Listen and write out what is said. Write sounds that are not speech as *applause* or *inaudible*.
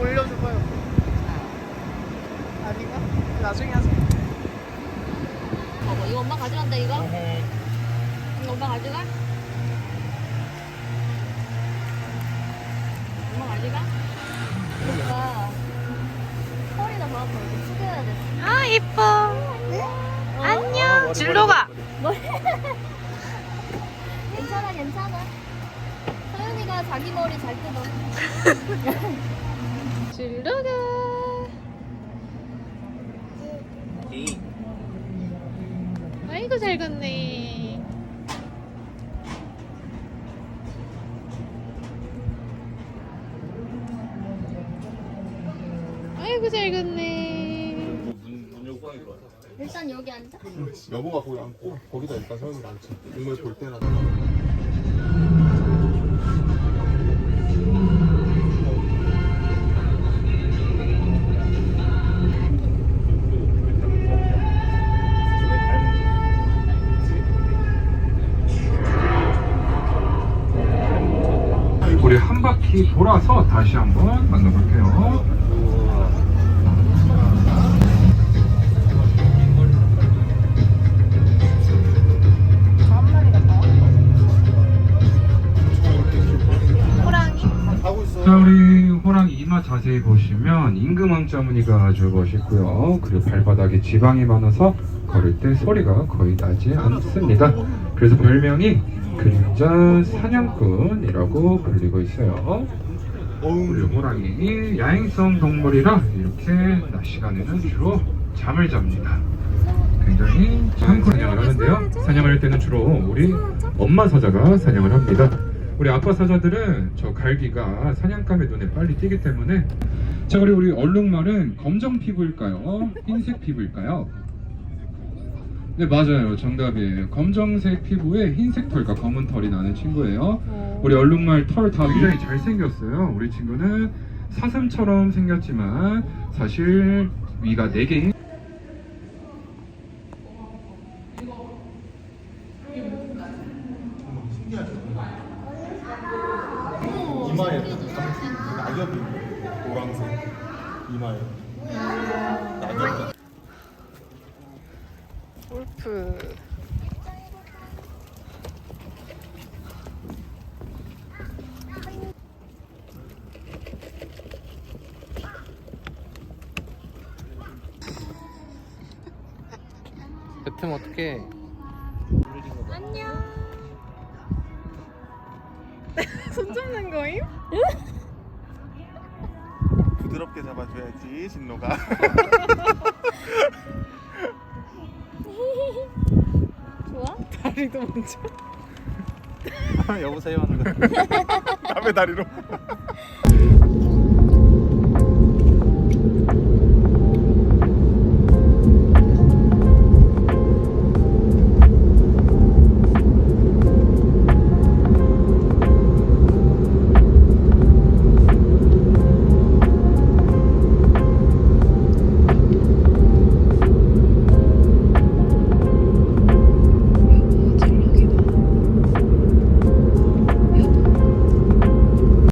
올려줘봐요. 아. 아닌가? 나중에 하세요. 봐봐, 이거 엄마 가져간다, 이거? 이거 엄마 가져가? 엄마 가져가? 오빠, 허리나 봐봐, 이거 숙여야 돼. 아, 이뻐. 네? 어? 아, 안녕. 아, 진로가. *laughs* 괜찮아, 괜찮아. 서윤이가 자기 머리 잘 뜯어. *laughs* 줄로가. 아이고 잘 걷네. 아이고 잘 걷네. 일단 여기 앉아 여보가 거기 앉고 거기다 일단 서현이가 앉지. 이걸 볼 때나. 바퀴 돌아서 다시 한번 만나볼게요. 자, 우리 호랑이 이마 자세히 보시면 임금왕 자 무늬가 아주 멋있고요. 그리고 발바닥에 지방이 많아서 걸을 때 소리가 거의 나지 않습니다. 그래서 별명이 그림자 사냥꾼이라고 불리고 있어요. 어우. 호랑이 야행성 동물이라 이렇게 낮 시간에는 주로 잠을 잡니다. 굉장히 참고 사냥을 하는데요. 사냥을 할 때는 주로 우리 엄마 사자가 사냥을 합니다. 우리 아빠 사자들은 저 갈기가 사냥감의 눈에 빨리 띄기 때문에. 자 그리고 우리 얼룩말은 검정 피부일까요? 흰색 피부일까요? 네 맞아요. 정답이에요. 검정색 피부에 흰색 털과 검은 털이 나는 친구예요. 우리 얼룩말 털 다 굉장히 잘생겼어요. 우리 친구는 사슴처럼 생겼지만 사실 위가 4개인 이마에 감- 낙엽이. 노란색. 이마에. 낙엽. 울프. 뱉으면 어떡해 안녕. 손 잡는 거임? *laughs* 부드럽게 잡아줘야지 진로가. 좋아? 다리도 먼저. *laughs* 여보세요 하는 거. 남의 *laughs* 다리로.